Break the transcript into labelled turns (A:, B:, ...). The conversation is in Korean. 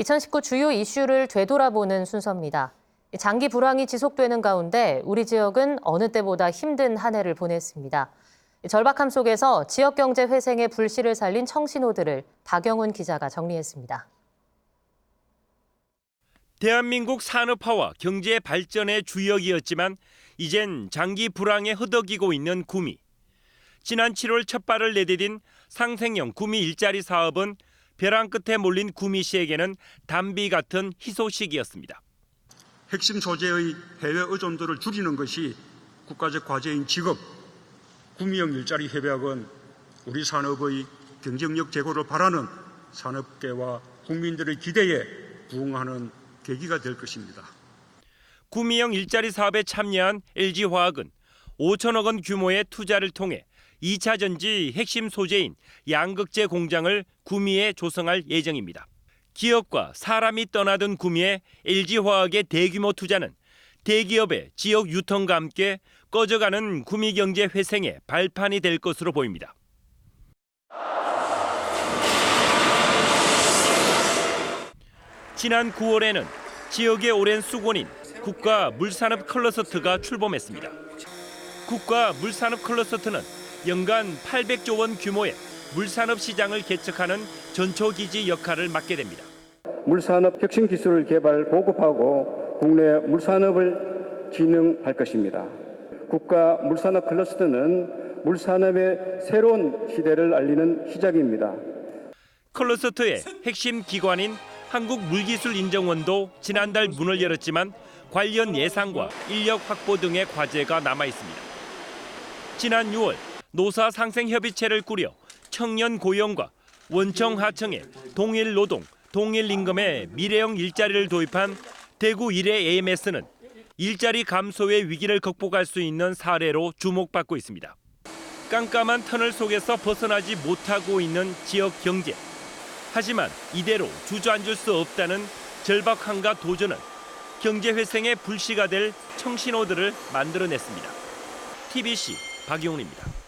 A: 2019 주요 이슈를 되돌아보는 순서입니다. 장기 불황이 지속되는 가운데 우리 지역은 어느 때보다 힘든 한 해를 보냈습니다. 절박함 속에서 지역 경제 회생의 불씨를 살린 청신호들을 박영훈 기자가 정리했습니다.
B: 대한민국 산업화와 경제 발전의 주역이었지만 이젠 장기 불황에 허덕이고 있는 구미. 지난 7월 첫 발을 내디딘 상생형 구미 일자리 사업은 벼랑 끝에 몰린 구미 씨에게는 담비 같은 희소식이었습니다.
C: 핵심 소재의 해외 의존도를 줄이는 것이 국가적 과제인 직업 구미형 일자리 협약은 우리 산업의 경쟁력 제고를 바라는 산업계와 국민들의 기대에 부응하는 계기가 될 것입니다.
B: 구미형 일자리 사업에 참여한 LG화학은 5천억 원 규모의 투자를 통해 2차 전지 핵심 소재인 양극재 공장을 구미에 조성할 예정입니다. 기업과 사람이 떠나던 구미에 LG화학의 대규모 투자는 대기업의 지역 유통과 함께 꺼져가는 구미 경제 회생의 발판이 될 것으로 보입니다. 지난 9월에는 지역의 오랜 수곤인 국가 물산업 클러스터가 출범했습니다. 국가 물산업 클러스터는 연간 800조 원 규모의 물산업 시장을 개척하는 전초기지 역할을 맡게 됩니다.
D: 물산업 혁신 기술을 개발 보급하고 국내 물산업을 진흥할 것입니다. 국가 물산업 클러스터는 물산업의 새로운 시대를 알리는 시작입니다.
B: 클러스터의 핵심 기관인 한국물기술인정원도 지난달 문을 열었지만 관련 예산과 인력 확보 등의 과제가 남아 있습니다. 지난 6월 노사 상생 협의체를 꾸려 청년 고용과 원청 하청의 동일 노동, 동일 임금의 미래형 일자리를 도입한 대구 일의 AMS는 일자리 감소의 위기를 극복할 수 있는 사례로 주목받고 있습니다. 깜깜한 터널 속에서 벗어나지 못하고 있는 지역 경제. 하지만 이대로 주저앉을 수 없다는 절박함과 도전은 경제 회생의 불씨가 될 청신호들을 만들어냈습니다. TBC 박용훈입니다.